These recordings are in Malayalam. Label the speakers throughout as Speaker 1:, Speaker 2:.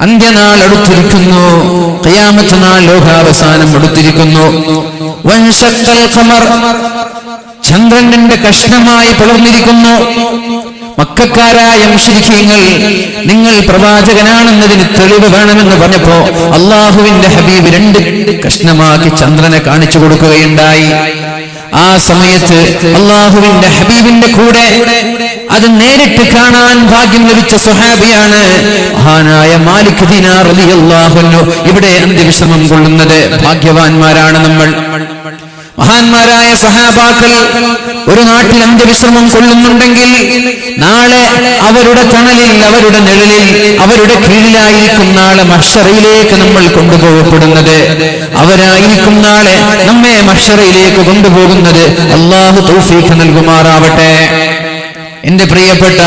Speaker 1: അന്ത്യനാൾ അടുത്തിരിക്കുന്നു. നാൾ ലോകാവസാനം അടുത്തിരിക്കുന്നു. ചന്ദ്രന്റെ കഷ്ണമായി പിളർന്നിരിക്കുന്നു. മക്കാരായ മുഷരിക്കീങ്ങൾ നിങ്ങൾ പ്രവാചകനാണെന്നതിന് തെളിവ് വേണമെന്ന് പറഞ്ഞപ്പോ അള്ളാഹുവിന്റെ ഹബീബ് രണ്ട് കഷ്ണമാക്കി ചന്ദ്രനെ കാണിച്ചു കൊടുക്കുകയുണ്ടായി. ആ സമയത്ത് അള്ളാഹുവിന്റെ ഹബീബിന്റെ കൂടെ അത് നേരിട്ട് കാണാൻ ഭാഗ്യം ലഭിച്ച സുഹാബിയാണ് മഹാനായ മാലിക് ദിനാർ ഇവിടെ അന്ത്യവിശ്രമം കൊള്ളുന്നത് ഭാഗ്യവാന്മാരാണ് നമ്മൾ. മഹാന്മാരായ സഹാബാക്കൾ ഒരു നാട്ടിൽ അന്ത്യവിശ്രമം കൊള്ളുന്നുണ്ടെങ്കിൽ നാളെ അവരുടെ തണലിൽ അവരുടെ നിഴലിൽ അവരുടെ കീഴിലായിരിക്കും നാളെ മഷറയിലേക്ക് നമ്മൾ കൊണ്ടുപോകപ്പെടുന്നത്. അവരായിരിക്കും നാളെ നമ്മെ മഷറയിലേക്ക് കൊണ്ടുപോകുന്നത്. അള്ളാഹു തൗഫീഖ് നൽകുമാറാവട്ടെ. എന്റെ പ്രിയപ്പെട്ട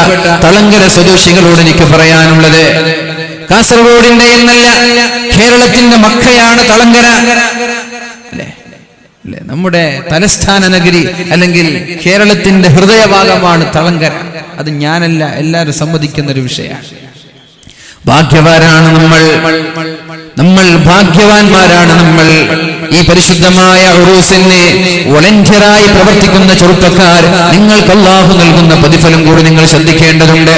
Speaker 1: തളങ്കര സ്വദേശികളോട് എനിക്ക് പറയാനുള്ളത് കാസർഗോഡിന്റെ എന്നല്ല കേരളത്തിന്റെ മക്കയാണ് തളങ്കര. അല്ലേ? നമ്മുടെ തലസ്ഥാന നഗരി അല്ലെങ്കിൽ കേരളത്തിന്റെ ഹൃദയഭാഗമാണ് തളങ്കര. അത് ഞാനല്ല എല്ലാവരും സമ്മതിക്കുന്ന ഒരു വിഷയമാണ്. ഭാഗ്യവാനാണ് നമ്മൾ. നമ്മൾ ഭാഗ്യവാന്മാരാണ് നമ്മൾ. ഈ പരിശുദ്ധമായ ഉറൂസിനെ വോളണ്ടിയറായി പ്രവർത്തിക്കുന്ന ചെറുപ്പക്കാർ നിങ്ങൾക്ക് അള്ളാഹു നൽകുന്ന പ്രതിഫലം കൂടി നിങ്ങൾ ശ്രദ്ധിക്കേണ്ടതുണ്ട്.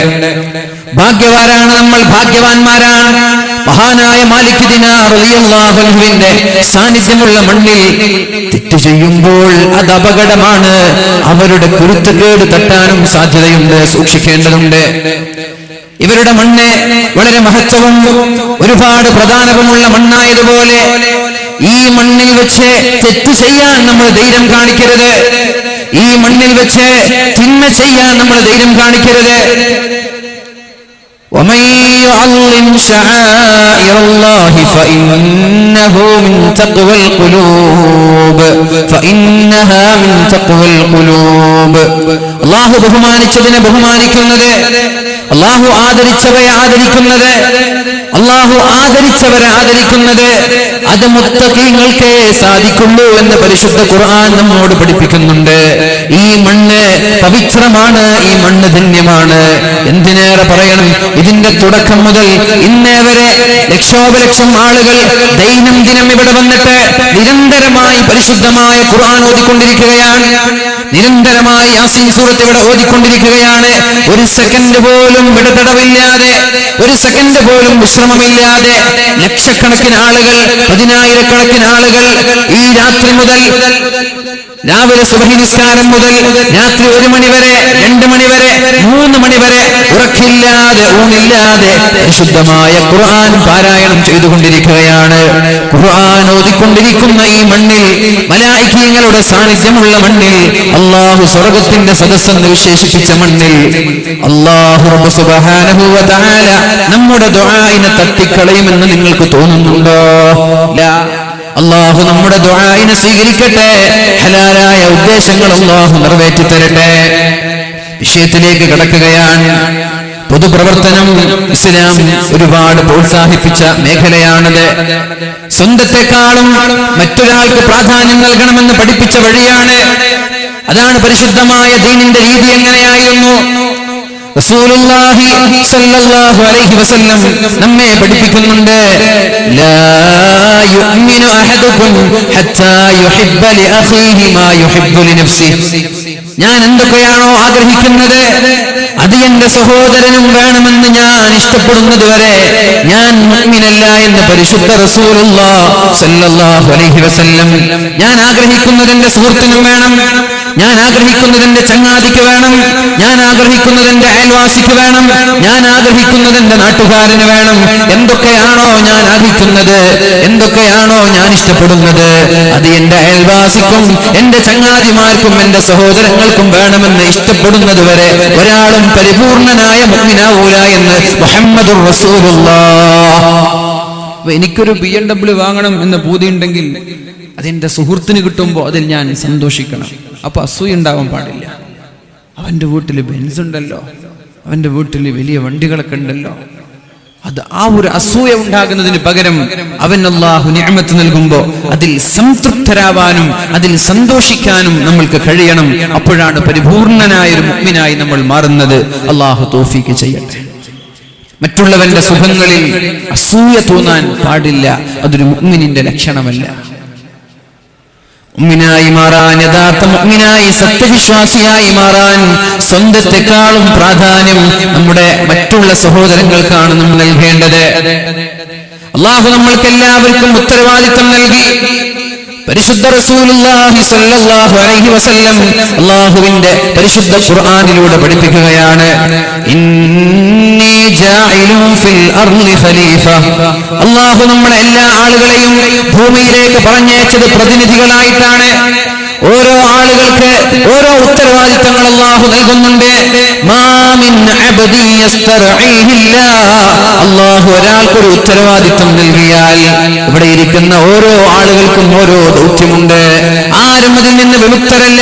Speaker 1: ഭാഗ്യവാനാണ് നമ്മൾ ഭാഗ്യവാന്മാരാണ്. മഹാനായ മാലിക് ദിനാറിന്റെ സാന്നിധ്യമുള്ള മണ്ണിൽ തെറ്റ് ചെയ്യുമ്പോൾ അത് അപകടമാണ്. അവരുടെ കുരുത്തക്കേട് തട്ടാനും സാധ്യതയുണ്ട് സൂക്ഷിക്കേണ്ടതുണ്ട്. ഇവരുടെ മണ്ണ് വളരെ മഹത്വവും ഒരുപാട് പ്രധാനവുമുള്ള മണ്ണായതുപോലെ ഈ മണ്ണിൽ വെച്ച് തെറ്റ് ചെയ്യാൻ നമ്മൾ ധൈര്യം കാണിക്കരുത്. ഈ മണ്ണിൽ വെച്ച് തിന്മ ചെയ്യാൻ നമ്മൾ ധൈര്യം കാണിക്കരുത്. ومن يعلم شعائر الله فإنه من تقوى القلوب. فإنها من تقوى القلوب. الله بهمانك بهمانك النذير അള്ളാഹു ആദരിച്ചവയെ ആദരിക്കുന്നത്. അള്ളാഹു ആദരിച്ചവരെ ആദരിക്കുന്നത് അത് മുത്തക്കീങ്ങൾക്കേ സാധിക്കുള്ളൂ എന്ന് പരിശുദ്ധ ഖുർആൻ നമ്മോട് പഠിപ്പിക്കുന്നുണ്ട്. ഈ മണ്ണ് പവിത്രമാണ് ഈ മണ്ണ് ധന്യമാണ്. എന്തിനേറെ പറയണം? ഇതിന്റെ തുടക്കം മുതൽ ഇന്നേ വരെ ലക്ഷോപലക്ഷം ആളുകൾ ദൈനംദിനം ഇവിടെ വന്നിട്ട് നിരന്തരമായി പരിശുദ്ധമായ ഖുർആൻ ഓതിക്കൊണ്ടിരിക്കുകയാണ്. നിരന്തരമായി യാസീൻ സൂറത്ത് ഇവിടെ ഓതിക്കൊണ്ടിരിക്കുകയാണ്. ഒരു സെക്കൻഡ് പോലും വിടതടവില്ലാതെ ഒരു സെക്കൻഡ് പോലും വിശ്രമമില്ലാതെ ലക്ഷക്കണക്കിന് ആളുകൾ പതിനായിരക്കണക്കിന് ആളുകൾ ഈ രാത്രി മുതൽ രാവിലെ സുബഹി മുതൽ രാത്രി ഒരു മണി വരെ രണ്ട് മണി വരെ മൂന്ന് മണി വരെ ഉറക്കില്ലാതെ ഊണില്ലാതെ പരിശുദ്ധമായ ഖുർആൻ പാരായണം ചെയ്തുകൊണ്ടിരിക്കുകയാണ്. ഖുർആൻ ഓതിക്കൊണ്ടിരിക്കുന്ന ഈ മണ്ണിൽ മലായിക്കീങ്ങളുടെ സാന്നിധ്യമുള്ള മണ്ണിൽ അള്ളാഹു സ്വർഗത്തിന്റെ സദസ്സെന്ന് വിശേഷിപ്പിച്ച മണ്ണിൽ അള്ളാഹു നമ്മുടെ ദുആഇനെ തട്ടിക്കളയുമെന്ന് നിങ്ങൾക്ക് തോന്നുന്നുണ്ടോ? അള്ളാഹു നമ്മുടെ ദുആഇനെ സ്വീകരിക്കട്ടെ. ഹലാലായ ഉദ്ദേശങ്ങൾ അള്ളാഹു നിറവേറ്റി തരട്ടെ വിഷയത്തിലേക്ക് കടക്കുകയാണ്. പൊതുപ്രവർത്തനം ഇസ്ലാം ഒരുപാട് പ്രോത്സാഹിപ്പിച്ച മേഖലയാണത്. സ്വന്തത്തെക്കാളും മറ്റൊരാൾക്ക് പ്രാധാന്യം നൽകണമെന്ന് പഠിപ്പിച്ച വഴിയാണ്. അതാണ് പരിശുദ്ധമായ ദീനിന്റെ രീതി എങ്ങനെയായിരുന്നു? നമ്മെ പഠിപ്പിക്കുന്നുണ്ട്. ലാ ഞാൻ എന്തൊക്കെയാണോ ആഗ്രഹിക്കുന്നത്? അത് എന്റെ സഹോദരനും വേണമെന്ന് ഞാൻ ഇഷ്ടപ്പെടുന്നത് വരെ ഞാൻ മുഅ്മിനല്ല എന്ന് പരിശുദ്ധ അലൈഹി വസല്ലം. ഞാൻ ആഗ്രഹിക്കുന്നത് എന്റെ സുഹൃത്തിനും വേണം. ഞാൻ ആഗ്രഹിക്കുന്നത് എന്റെ ചങ്ങാതിക്ക് വേണം ആഗ്രഹിക്കുന്നത് എന്റെ അയൽവാസിക്ക് വേണം. ഞാൻ ആഗ്രഹിക്കുന്നത് എന്റെ നാട്ടുകാരന് വേണം. എന്തൊക്കെയാണോ ഞാൻ ആഗ്രഹിക്കുന്നത്? എന്തൊക്കെയാണോ ഞാൻ ഇഷ്ടപ്പെടുന്നത്? അത് എന്റെ അയൽവാസിക്കും എന്റെ ചങ്ങാതിമാർക്കും എന്റെ സഹോദരങ്ങൾക്കും വേണമെന്ന് ഇഷ്ടപ്പെടുന്നത് വരെ ഒരാളും പരിപൂർണനായ മുഗ്നാവൂല എന്ന് മുഹമ്മദ് എനിക്കൊരു ബി എം ഡബ്ല്യു വാങ്ങണം എന്ന പൂതിയുണ്ടെങ്കിൽ അതെന്റെ സുഹൃത്തിന് കിട്ടുമ്പോൾ അതിൽ ഞാൻ സന്തോഷിക്കണം. അപ്പൊ അസൂയ ഉണ്ടാവാൻ പാടില്ല. അവന്റെ വീട്ടിൽ ബെൻസ് ഉണ്ടല്ലോ അവന്റെ വീട്ടിൽ വലിയ വണ്ടികളൊക്കെ ഉണ്ടല്ലോ. അത് ആ ഒരു അസൂയ ഉണ്ടാകുന്നതിന് പകരം അവൻ അള്ളാഹു നിഅമത്ത് നൽകുമ്പോൾ അതിൽ സംതൃപ്തരാവാനും അതിൽ സന്തോഷിക്കാനും നമ്മൾക്ക് കഴിയണം. അപ്പോഴാണ് പരിപൂർണനായ ഒരു മുഗ്മിനായി നമ്മൾ മാറുന്നത്. അള്ളാഹു തോഫിക്ക് ചെയ്യട്ടെ. മറ്റുള്ളവന്റെ സുഖങ്ങളിൽ അസൂയ തോന്നാൻ പാടില്ല. അതൊരു മുഗ്മിനിന്റെ ലക്ഷണമല്ല. മുഅ്മിനായി മാറാൻ യഥാർത്ഥ മുഅ്മിനായി സത്യവിശ്വാസിയായി മാറാൻ സ്വന്തത്തെക്കാളും പ്രാധാന്യം നമ്മുടെ മറ്റുള്ള സഹോദരങ്ങൾക്കാണ് നമ്മൾ നൽകേണ്ടത്. അള്ളാഹു നമ്മൾക്ക് എല്ലാവർക്കും ഉത്തരവാദിത്തം നൽകി. പരിശുദ്ധ റസൂലുള്ളാഹി സ്വല്ലല്ലാഹു അലൈഹി വസല്ലം അള്ളാഹുവിന്റെ പരിശുദ്ധ ഖുർആനിലൂടെ പഠിപ്പിക്കുകയാണ്. ഇന്നി അള്ളാഹു നമ്മളെ എല്ലാ ആളുകളെയും ഭൂമിയിലേക്ക് പറഞ്ഞയച്ചത് പ്രതിനിധികളായിട്ടാണ്. ഓരോ ആളുകൾക്ക് ഓരോ ഉത്തരവാദിത്തങ്ങൾ അള്ളാഹു നൽകുന്നുണ്ട്. അള്ളാഹു ഒരാൾക്കൊരു ഉത്തരവാദിത്തം നൽകിയാൽ ഇവിടെ ഇരിക്കുന്ന ഓരോ ആളുകൾക്കും ഓരോ ദൗത്യമുണ്ട്. ആരും അതിൽ നിന്ന് വിമുക്തരല്ല.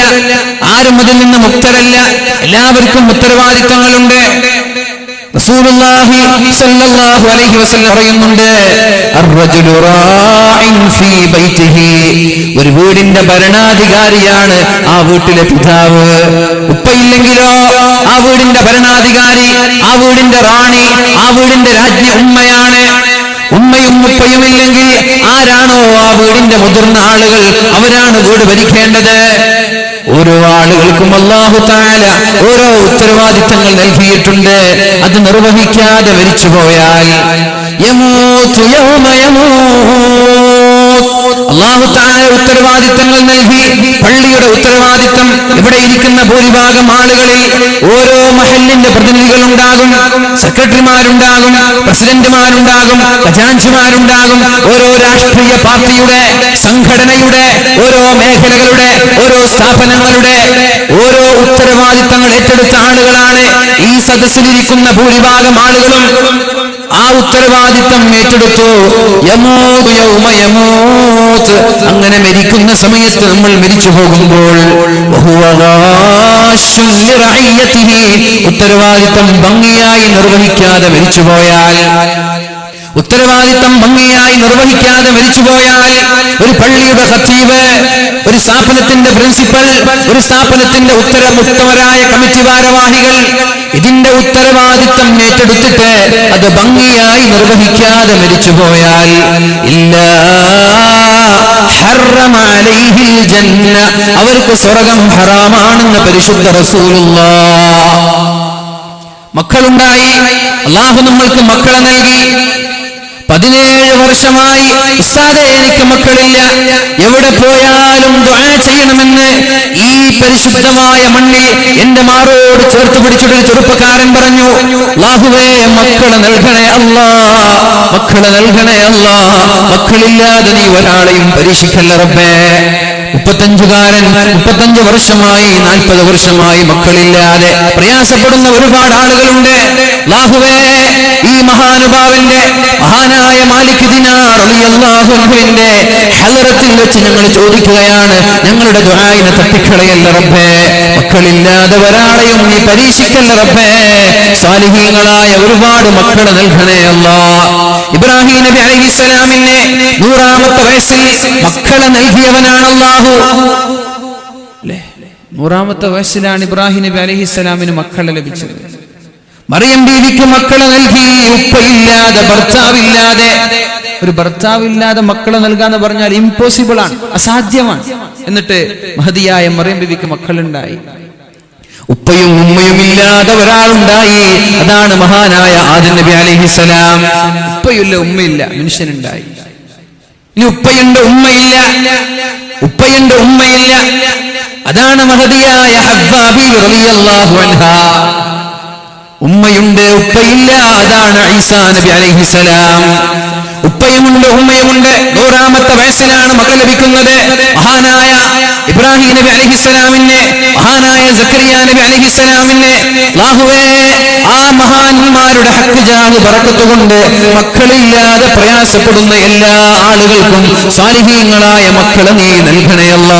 Speaker 1: ആരും അതിൽ നിന്ന് മുക്തരല്ല. എല്ലാവർക്കും ഉത്തരവാദിത്തങ്ങളുണ്ട് റസൂലുള്ളാഹി സ്വല്ലല്ലാഹു അലൈഹി വസല്ലം ഒരു വീടിന്റെ ഭരണാധികാരിയാണ് ആ വീട്ടിലെ പിതാവ്. ഉപ്പയില്ലെങ്കിലോ ആ വീടിന്റെ ഭരണാധികാരി ആ വീടിന്റെ റാണി ആ വീടിന്റെ രാജ്ഞി ഉമ്മയാണ്. ഉമ്മയും ഉപ്പയും ഇല്ലെങ്കിൽ ആരാണോ ആ വീടിന്റെ മുതിർന്ന ആളുകൾ അവരാണ് വീട് ഭരിക്കേണ്ടത്? ഓരോ ആളുകൾക്കും അള്ളാഹു താല ഓരോ ഉത്തരവാദിത്തങ്ങൾ നൽകിയിട്ടുണ്ട് അത് നിർവഹിക്കാതെ മരിച്ചു പോയാൽ യമോ യൗമ. അള്ളാഹു താര ഉത്തരവാദിത്തങ്ങൾ നൽകി പള്ളിയുടെ ഉത്തരവാദിത്തം ഇവിടെ ഇരിക്കുന്ന ഭൂരിഭാഗം ആളുകളിൽ ഓരോ മഹലിന്റെ പ്രതിനിധികൾ ഉണ്ടാകും സെക്രട്ടറിമാരുണ്ടാകും പ്രസിഡന്റുമാരുണ്ടാകും ഖജാൻജിമാരുണ്ടാകും ഓരോ രാഷ്ട്രീയ പാർട്ടിയുടെ സംഘടനയുടെ ഓരോ മേഖലകളുടെ ഓരോ സ്ഥാപനങ്ങളുടെ ഓരോ ഉത്തരവാദിത്തങ്ങൾ ഏറ്റെടുത്ത ആളുകളാണ് ഈ സദസ്സിലിരിക്കുന്ന ഭൂരിഭാഗം ആളുകളും. ആ ഉത്തരവാദിത്തം ഏറ്റെടുത്തു അങ്ങനെ മരിക്കുന്ന സമയത്ത് നമ്മൾ മരിച്ചു പോകുമ്പോൾ. ഉത്തരവാദിത്തം ഭംഗിയായി നിർവഹിക്കാതെ മരിച്ചു പോയാൽ ഉത്തരവാദിത്തം ഭംഗിയായി നിർവഹിക്കാതെ മരിച്ചുപോയാൽ ഒരു പള്ളിയുടെ ഖത്തീബ് ഒരു സ്ഥാപനത്തിന്റെ പ്രിൻസിപ്പൽ ഒരു സ്ഥാപനത്തിന്റെ ഉത്തരമുക്തവരായ കമ്മിറ്റി ഭാരവാഹികൾ ഇതിന്റെ ഉത്തരവാദിത്തം ഏറ്റെടുത്തിട്ട് അത് ഭംഗിയായി നിർവഹിക്കാതെ മരിച്ചുപോയാൽ ഇല്ല അവർക്ക് സ്വർഗം ഹറാമാണെന്ന് പരിശുദ്ധ റസൂലുള്ള. മക്കളുണ്ടായി അള്ളാഹു നമ്മൾക്ക് മക്കളെ നൽകി. പതിനേഴ് വർഷമായി ഉസ്താദെ എനിക്ക് മക്കളില്ല. എവിടെ പോയാലും ദുആ ചെയ്യണമെന്ന് ഈ പരിശുദ്ധമായ മണ്ണിൽ എന്റെ മാറോട് ചേർത്ത് പിടിച്ചിട്ടൊരു ചെറുപ്പക്കാരൻ പറഞ്ഞു ലാഹുവേ മക്കളെ നൽകണേ അല്ല മക്കളെ നൽകണേ അല്ല മക്കളില്ലാതെ നീ ഒരാളെയും പരീക്ഷിക്കല്ല റബ്ബേ. മുപ്പത്തഞ്ചുകാരൻ മുപ്പത്തഞ്ച് വർഷമായി നാൽപ്പത് വർഷമായി മക്കളില്ലാതെ പ്രയാസപ്പെടുന്ന ഒരുപാട് ആളുകളുണ്ട്. ലാഹുവേ ഈ മഹാനുഭാവന്റെ മഹാനായ മാലിക് അൻഹുവിന്റെ ഹലറത്തിൽ വെച്ച് ഞങ്ങൾ ചോദിക്കുകയാണ്. ഞങ്ങളുടെ ദുആയിനെ തട്ടിക്കളയല്ല റബ്ബേ. മക്കളില്ലാതെ ഒരാളെയും നീ പരീക്ഷിക്കല്ല റബ്ബേ. സാലിഹീങ്ങളായ ഒരുപാട് മക്കളെ നൽകണേ അല്ലാ ഇബ്രാഹിം നബി അലൈഹിസ്സലാമിനെ നൂറാമത്തെ വയസ്സിൽ മക്കളെ നൽകിയവനാണ് അല്ലേ? നൂറാമത്തെ വയസ്സിലാണ് ഇബ്രാഹിം നബി അലൈഹിസ്സലാമിന് മക്കളെ ലഭിച്ചത്. മറിയം ബീവിക്ക് മക്കളെ നൽകി ഉപ്പയില്ലാതെ ഭർത്താവില്ലാതെ ഒരു ഭർത്താവില്ലാതെ മക്കളെ നൽകാന്ന് പറഞ്ഞാൽ ഇമ്പോസിബിൾ ആണ് അസാധ്യമാണ്. എന്നിട്ട് മഹതിയായ മറിയം ബീവിക്ക് മക്കളുണ്ടായി. ഉപ്പയും ഉമ്മയും ഇല്ലാതെ ഒരാളുണ്ടായി. അതാണ് മഹാനായ ആദ്യ നബി അലൈഹിസലാം ഉപ്പയില്ല ഉമ്മയില്ല മനുഷ്യനുണ്ടായി. ഇനി ഉപ്പയുണ്ട് ഉമ്മയില്ല. ഉപ്പയുണ്ട് ഉമ്മയില്ല. അതാണ് മഹതിയായ ഉമ്മയുണ്ട് ഉപ്പയില്ല. അതാണ് ഐസാ നബി അലൈഹിസലാം ഉപ്പയുമുണ്ട് ഉമ്മയുമുണ്ട്. നൂറാമത്തെ വയസ്സിലാണ് മകൾ ലഭിക്കുന്നത്. മഹാനായ ഇബ്രാഹിം നബി അലഹിസ്സലാമിനെ മഹാനായ സക്കരിയ നബി അലഹിസ്സലാമിനെ ലാഹുവേ ആ മഹാന്മാരുടെ ഹക്ക് ജാഹ് പറക്കത്തുകൊണ്ട് മക്കളില്ലാതെ പ്രയാസപ്പെടുന്ന എല്ലാ ആളുകൾക്കും സാലിഹീങ്ങളായ മക്കളെ നീ നൽകണയല്ല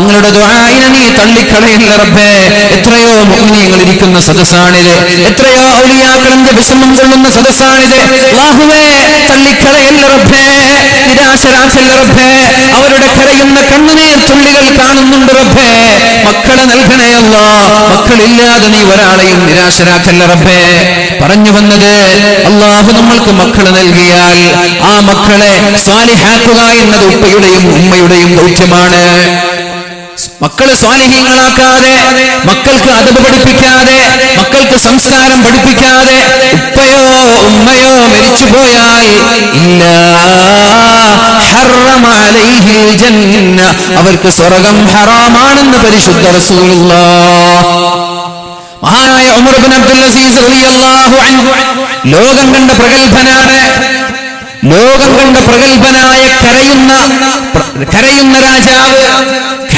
Speaker 1: ഞങ്ങളുടെ ദ്വായിനെ നീ തള്ളിക്കളയുന്ന റബ്ബേ എത്രയോ മുഅ്മിനീങ്ങൾ ഇരിക്കുന്ന സദസ്സാണിത്. എത്രയോ ഔലിയാക്കളന്റെ വിഷമം കൊള്ളുന്ന സദസ്സാണിത്. ലാഹുവേ തള്ളിക്കളയുന്ന റബ്ബേ നിരാശരാശല്ല റബ്ബേ അവരുടെ കരയുന്ന കണ്ണുനീർ തുള്ളികൾ കാണുന്നുണ്ട് റബ്ബേ. മക്കളെ നൽകണയല്ല മക്കളില്ലാതെ നീ ഒരാളെയും നിരാശരാക്കല്ല റബ്ബേ. പറഞ്ഞു വന്നത് അള്ളാഹു നമ്മൾക്ക് മക്കളെ നൽകിയാൽ ആ മക്കളെ സ്വാലിഹാക്കുക എന്നത് ഉപ്പയുടെയും ഉമ്മയുടെയും ദൗത്യമാണ്. മക്കൾ സ്വാലിഹ്യങ്ങളാക്കാതെ മക്കൾക്ക് അതവ് പഠിപ്പിക്കാതെ മക്കൾക്ക് സംസ്കാരം പഠിപ്പിക്കാതെ ഉപ്പയോ ഉമ്മയോ മരിച്ചു പോയാൽ ഇല്ല. അവർക്ക് സ്വർഗം ഹറാമാണെന്ന് പരിശുദ്ധ റസൂലുള്ള. മഹാനായ ഉമർ ബിൻ അബ്ദുൽ അസീസ് റളിയല്ലാഹു അൻഹു. ലോകം കണ്ട പ്രഗത്ഭനാണ്. ലോകം കണ്ട പ്രഗത്ഭനായ കരയുന്ന കരയുന്ന രാജാവ്.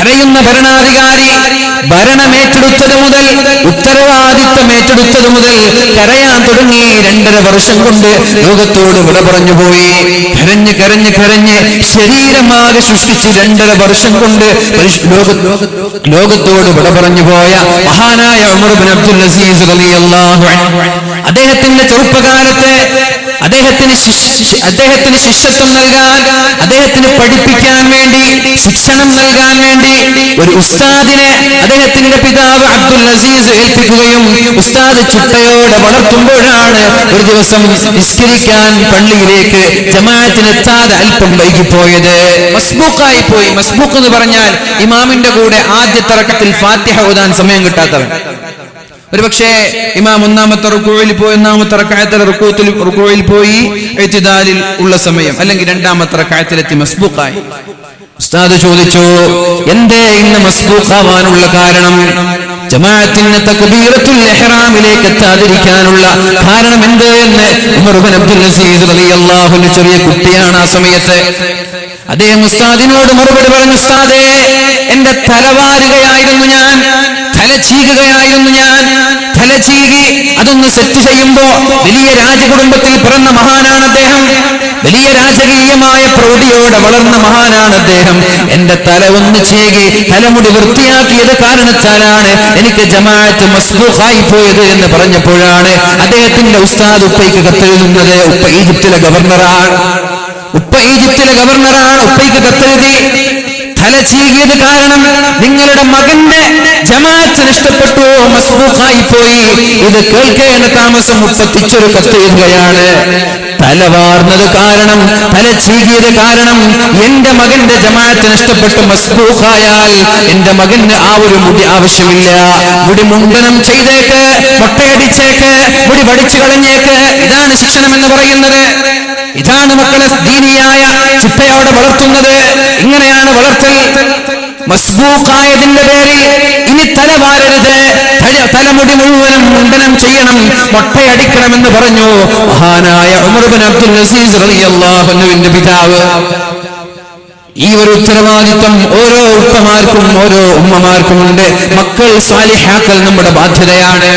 Speaker 1: കരയുന്ന ഭരണാധികാരി ഭരണമേറ്റെടുത്തത് മുതൽ ഉത്തരവാദിത്തം ഏറ്റെടുത്തത് മുതൽ കരയാൻ തുടങ്ങി രണ്ടര വർഷം കൊണ്ട് ലോകത്തോട് വിട പറഞ്ഞു പോയി. കരഞ്ഞ് കരഞ്ഞ് കരഞ്ഞ് ശരീരമാകെ സൃഷ്ടിച്ച് രണ്ടര വർഷം കൊണ്ട് ലോകത്തോട് വിട പറഞ്ഞു പോയ മഹാനായ ഉമർ ബിൻ അബ്ദുൽ അസീസ് റളിയല്ലാഹു അള്ളാഹു അദ്ദേഹത്തിന്റെ ചെറുപ്പകാലത്തെ അദ്ദേഹത്തിന് അദ്ദേഹത്തിന് ശിഷ്യത്വം നൽകാൻ അദ്ദേഹത്തിന് പഠിപ്പിക്കാൻ വേണ്ടി ശിക്ഷണം നൽകാൻ വേണ്ടി ഒരു ഉസ്താദിനെ അദ്ദേഹത്തിന്റെ പിതാവ് അബ്ദുൽ അസീസ് ഏൽപ്പിക്കുകയും ഉസ്താദ് ചുട്ടയോടെ വളർത്തുമ്പോഴാണ് ഒരു ദിവസം നിസ്കരിക്കാൻ പള്ളിയിലേക്ക് ജമാഅത്തിനെത്താതെ അല്പം വൈകിപ്പോയത്. മസ്ബൂക്കായി പോയി. മസ്ബൂക്ക് എന്ന് പറഞ്ഞാൽ ഇമാമിന്റെ കൂടെ ആദ്യ തറക്കത്തിൽ ഫാത്തിഹ ഓതാൻ സമയം കിട്ടാത്തവൻ. ഒരുപക്ഷെ ഇമാം ഒന്നാമത്തെ റുക്കോയിൽ പോയി ഒന്നാമത്തെ റക്കായത്തിലെ റുക്കോത്തിൽ റുക്കോയിൽ പോയി എത്തിദാലിൽ ഉള്ള സമയം അല്ലെങ്കിൽ രണ്ടാമത്തെ റക്കായത്തിലെത്തി മസ്ബൂക്കായി ഉസ്താദ് ചോദിച്ചു എന്തേ ഇന്ന് മസ്ബൂക്കാവാനുള്ള കാരണം? ജമാഅത്തിന്റെ തക്ബീറത്തുൽ ഇഹ്റാമിലേക്ക് എത്താതിരിക്കാനുള്ള കാരണം എന്ത് എന്ന് ഉമർ അസീസ് റളിയല്ലാഹു അൻഹു ചെറിയ കുട്ടിയാണ് ആ സമയത്ത്. അദ്ദേഹം ഉസ്താദിനോട് മറുപടി പറഞ്ഞു ഉസ്താദേ എന്റെ തലവാരുകയായിരുന്നു ഞാൻ. തല ചീകുകയായിരുന്നു ഞാൻ. തല ചീകി അതൊന്ന് സെറ്റ് ചെയ്യുമ്പോ വലിയ രാജകുടുംബത്തിൽ പിറന്ന മഹാനാണ് അദ്ദേഹം. വലിയ രാജകീയമായ പ്രൗഢിയോടെ വളർന്ന മഹാനാണ് അദ്ദേഹം. എന്റെ തല ഒന്ന് ചീകി തലമുടി വൃത്തിയാക്കിയത് കാരണത്താലാണ് എനിക്ക് ജമാഅത്ത് മസ്ബൂഖായി പോയത് എന്ന് പറഞ്ഞപ്പോഴാണ് അദ്ദേഹത്തിന്റെ ഉസ്താദ് ഉപ്പയ്ക്ക് കത്തെഴുതുന്നത്. ഉപ്പ ഈജിപ്തിലെ ഗവർണറാണ്. ഉപ്പ ഈജിപ്തിലെ ഗവർണറാണ് ഉപ്പയ്ക്ക് കത്തെഴുതി. തല കാരണം നിങ്ങളുടെ മകന്റെ ജമാഅത്ത് നഷ്ടപ്പെട്ടു മസ്ബൂഖായി പോയി ഇത് കേൾക്കേണ്ട താമസം മുപ്പത്തിച്ചൊരു കത്തെഴുതുകയാണ്. തല വാർന്നത് കാരണം തല ചീകിയത് കാരണം എന്റെ മകന്റെ ജമാഅത്ത് നഷ്ടപ്പെട്ട് മസ്ബൂഖായാൽ എന്റെ മകന് ആ ഒരു മുടി ആവശ്യമില്ല. മുടി മുണ്ടനം ചെയ്തേക്ക് മുട്ടയടിച്ചേക്ക് മുടി പഠിച്ചു കളഞ്ഞേക്ക്. ഇതാണ് ശിക്ഷണം എന്ന് പറയുന്നത്. ഇതാണ് മക്കളെ ദീനിയായ ചിട്ടയോടെ വളർത്തുന്നത്. ഇങ്ങനെയാണ് വളർത്തൽ. മസ്ബൂക്കായതിന്റെ പേരിൽ ഇനി തല വാരരുത് തലമുടി മുഴുവനും മുണ്ടനം ചെയ്യണം. മൊട്ടയടിക്കണമെന്ന് പറഞ്ഞു മഹാനായ ഉമർബിൻ അബ്ദുൽ നസീസ് അൻഹുവിന്റെ പിതാവ്. ഈ ഒരു ഉത്തരവാദിത്വം ഓരോ ഉപ്പമാർക്കും ഓരോ ഉമ്മമാർക്കും ഉണ്ട്. മക്കൾ സ്വാലിഹാക്കൽ നമ്മുടെ ബാധ്യതയാണ്.